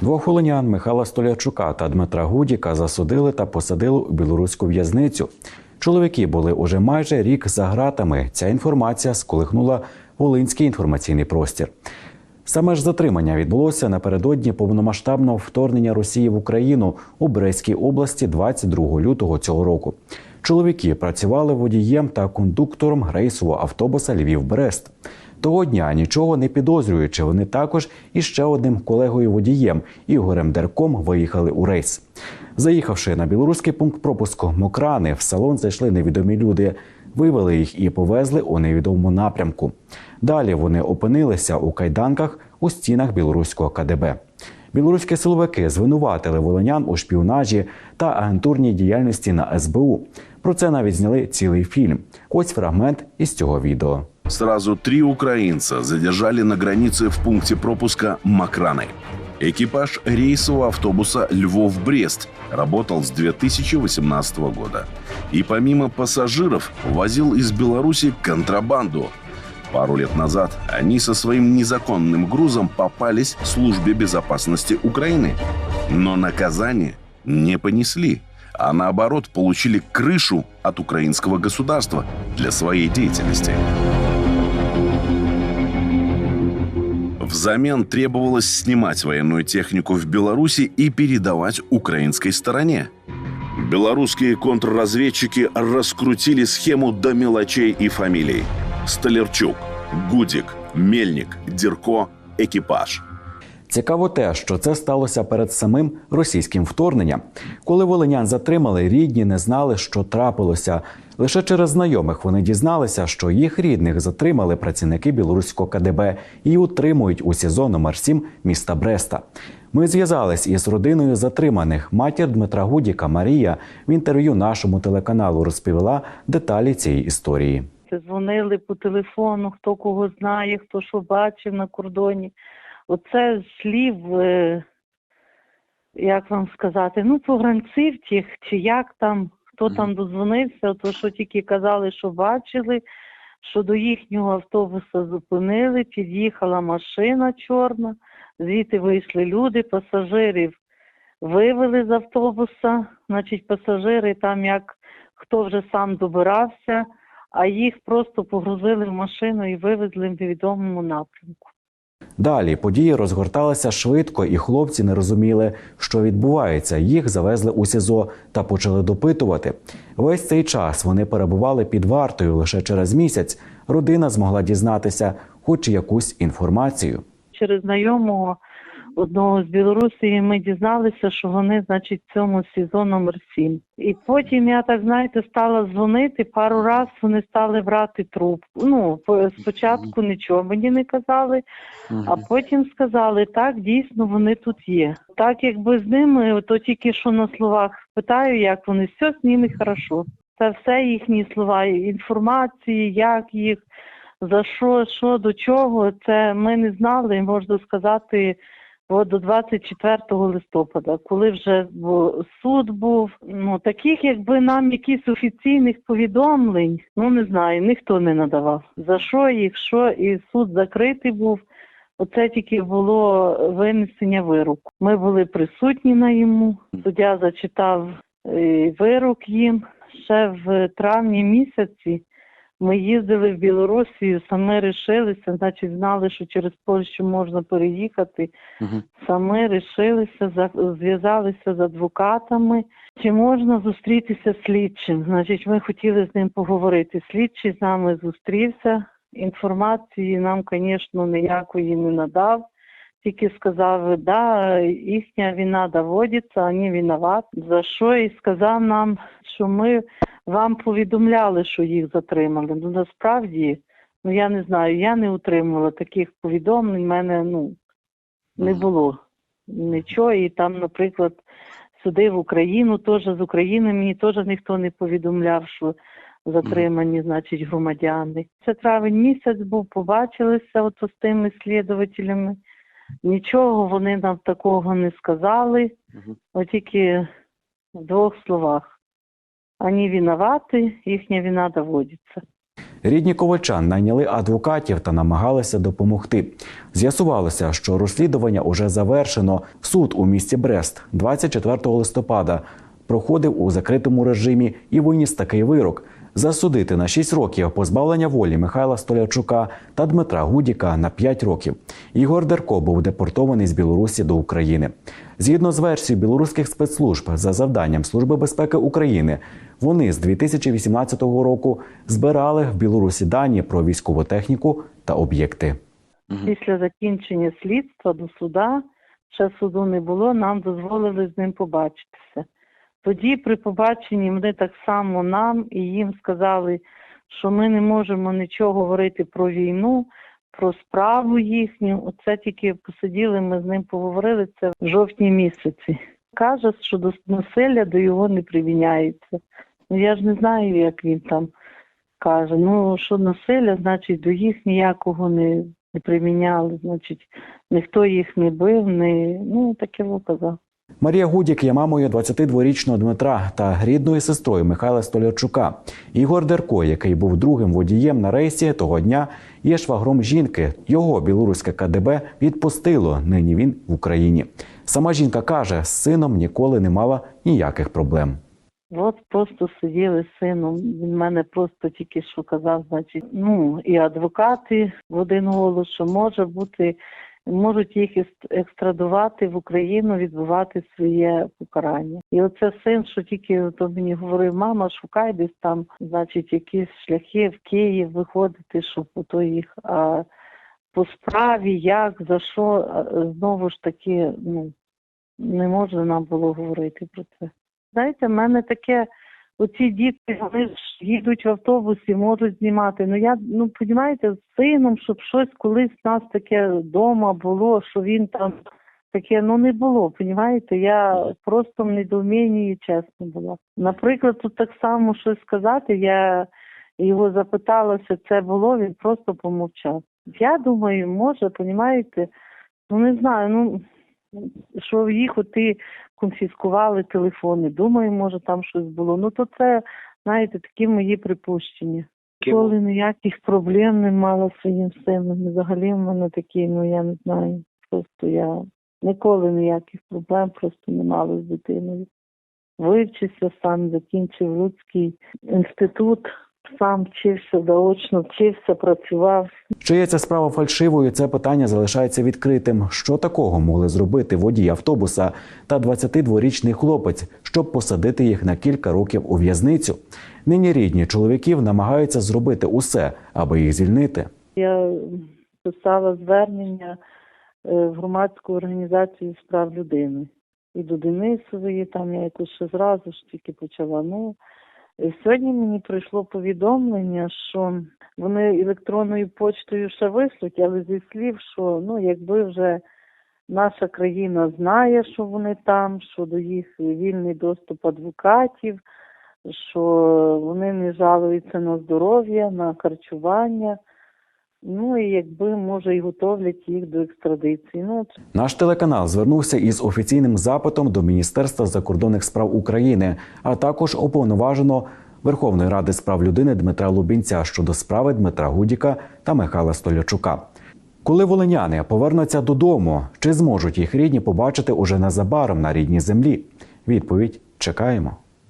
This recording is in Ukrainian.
Двох волинян Михайла Столярчука та Дмитра Гудіка засудили та посадили у білоруську в'язницю. Чоловіки були уже майже рік за ґратами. Ця інформація сколихнула волинський інформаційний простір. Саме ж затримання відбулося напередодні повномасштабного вторгнення Росії в Україну у Брестській області 22 лютого цього року. Чоловіки працювали водієм та кондуктором рейсового автобуса Львів-Брест. Того дня нічого не підозрюючи, вони також із ще одним колегою водієм Ігорем Дерком виїхали у рейс. Заїхавши на білоруський пункт пропуску Мокрани, в салон зайшли невідомі люди, вивели їх і повезли у невідомому напрямку. Далі вони опинилися у кайданках у стінах білоруського КДБ. Білоруські силовики звинуватили волинян у шпіонажі та агентурній діяльності на СБУ. Про це навіть зняли цілий фільм. Ось фрагмент із цього відео. Сразу три украинца задержали на границе в пункте пропуска Макраны. Экипаж рейсового автобуса «Львов-Брест» работал с 2018 года. И помимо пассажиров возил из Беларуси контрабанду. Пару лет назад они со своим незаконным грузом попались службе безопасности Украины. Но наказание не понесли, а наоборот получили крышу от украинского государства для своей деятельности. Взамен требовалось снимать военную технику в Беларуси и передавать украинской стороне. Белорусские контрразведчики раскрутили схему до мелочей и фамилий. Столярчук, Гудик, Мельник, Дерко, экипаж. Цікаво те, що це сталося перед самим російським вторгненням. Коли волинян затримали, рідні не знали, що трапилося. Лише через знайомих вони дізналися, що їх рідних затримали працівники білоруського КДБ і утримують у СІЗО номер 7 міста Бреста. Ми зв'язались із родиною затриманих. Матір Дмитра Гудіка Марія в інтерв'ю нашому телеканалу розповіла деталі цієї історії. дзвонили по телефону, хто кого знає, хто що бачив на кордоні. Оце слів, е, як вам сказати, ну, погранців тих, чи як там, хто там дозвонився, то що тільки казали, що бачили, що до їхнього автобуса зупинили, під'їхала машина чорна, звідти вийшли люди, пасажирів вивели з автобуса, значить, пасажири там як хто вже сам добирався, а їх просто погрузили в машину і вивезли в невідомому напрямку. Далі події розгорталися швидко, і хлопці не розуміли, що відбувається. Їх завезли у СІЗО та почали допитувати. Весь цей час вони перебували під вартою. Лише через місяць родина змогла дізнатися хоч якусь інформацію. Через знайомого одного з Білорусі ми дізналися, що вони, значить, в цьому СІЗО номер 7. І потім я так знаєте стала дзвонити. Пару раз вони стали брати трубку. Ну спочатку нічого мені не казали, а потім сказали, так дійсно вони тут є. Так якби з ними, то тільки що на словах питаю, як вони все з ними хорошо. Це все їхні слова, інформації, як їх, за що, що до чого. Це ми не знали, можна сказати. От до 24 листопада, коли вже суд був, ну таких, якби нам якісь офіційних повідомлень, ну не знаю, ніхто не надавав. За що їх, що, і суд закритий був. Оце тільки було винесення вироку. Ми були присутні на йому. Суддя зачитав е, вирок їм ще в травні місяці. Ми їздили в Білорусію, саме рішилися, значить знали, що через Польщу можна переїхати. Саме рішилися, за- зв'язалися з адвокатами. Чи можна зустрітися з слідчим? Значить, ми хотіли з ним поговорити. Слідчий з нами зустрівся. Інформації нам, звісно, ніякої не надав. Тільки сказав, да, їхня вина доводиться, вони виноват. За що і сказав нам, що ми вам повідомляли, що їх затримали. Ну насправді, ну я не знаю, я не отримувала таких повідомлень. в мене ну не було нічого. І там, наприклад, сюди в Україну теж з України мені теж ніхто не повідомляв, що затримані, значить, громадяни. Це травень місяць був, побачилися от з тими слідувателями. Нічого вони нам такого не сказали, от тільки в двох словах. Вони винуваті, їхня вина доводиться. Рідні ковальчан найняли адвокатів та намагалися допомогти. З'ясувалося, що розслідування уже завершено. Суд у місті Брест 24 листопада проходив у закритому режимі і виніс такий вирок. Засудити на 6 років позбавлення волі Михайла Столярчука та Дмитра Гудіка на 5 років. Ігор Дерко був депортований з Білорусі до України. Згідно з версією білоруських спецслужб за завданням Служби безпеки України, вони з 2018 року збирали в Білорусі дані про військову техніку та об'єкти. Після закінчення слідства до суда, ще суду не було, нам дозволили з ним побачитися. Тоді при побаченні вони так само нам і їм сказали, що ми не можемо нічого говорити про війну, про справу їхню. Оце тільки посиділи, ми з ним поговорили це в жовтні місяці. Каже, що до насилля до його не приміняється. Ну я ж не знаю, як він там каже. Ну що насилля, значить, до їх ніякого не, не приміняли, значить, ніхто їх не бив, не ну таке казав. Марія Гудік є мамою 22-річного Дмитра та рідною сестрою Михайла Столярчука. Ігор Дерко, який був другим водієм на рейсі того дня, є швагром жінки. Його білоруське КДБ відпустило. Нині він в Україні. Сама жінка каже, з сином ніколи не мала ніяких проблем. От просто сиділи з сином. Він мене просто тільки що казав, значить, ну і адвокати в один голос, що може бути, можуть їх екстрадувати в Україну, відбувати своє покарання. І оце син, що тільки то мені говорив, мама, шукай десь там, значить, якісь шляхи в Київ виходити, щоб ото їх. А по справі, як, за що, знову ж таки, ну не можна нам було говорити про це. Знаєте, в мене таке, оці діти, вони ж їдуть в автобусі, можуть знімати. Ну я ну розумієте, з сином, щоб щось колись в нас таке вдома було, що він там таке, ну не було. Понімаєте? Я просто в недоумінні чесно була. Наприклад, тут так само щось сказати, я його запиталася, це було, він просто помовчав. Я думаю, може, понімаєте, ну не знаю, ну що їх оти конфіскували телефони. Думаю, може там щось було. Ну то це, знаєте, такі мої припущення. Ніколи ніяких проблем не мала з своїм сином. Взагалі в мене такі, ну я не знаю. Просто я ніколи ніяких проблем просто не мала з дитиною. Вивчився сам, закінчив Луцький інститут, сам вчився заочно, вчився, працював. Чи є ця справа фальшивою? Це питання залишається відкритим. Що такого могли зробити водій автобуса та 22-річний хлопець, щоб посадити їх на кілька років у в'язницю? Нині рідні чоловіків намагаються зробити усе, аби їх звільнити. Я писала звернення е, в громадську організацію з прав людини. І до Денисової, там я якось ще зразу ж тільки почала. Ну, сьогодні мені прийшло повідомлення, що вони електронною почтою ще вислуть, але зі слів, що ну, якби вже наша країна знає, що вони там, що до їх вільний доступ адвокатів, що вони не жалуються на здоров'я, на харчування. Ну і якби може і готовлять їх до екстрадиції. Ну Наш телеканал звернувся із офіційним запитом до Міністерства закордонних справ України, а також уповноважено Верховної ради з прав людини Дмитра Лубінця щодо справи Дмитра Гудіка та Михайла Столячука. Коли волиняни повернуться додому, чи зможуть їх рідні побачити уже незабаром на рідній землі? Відповідь чекаємо.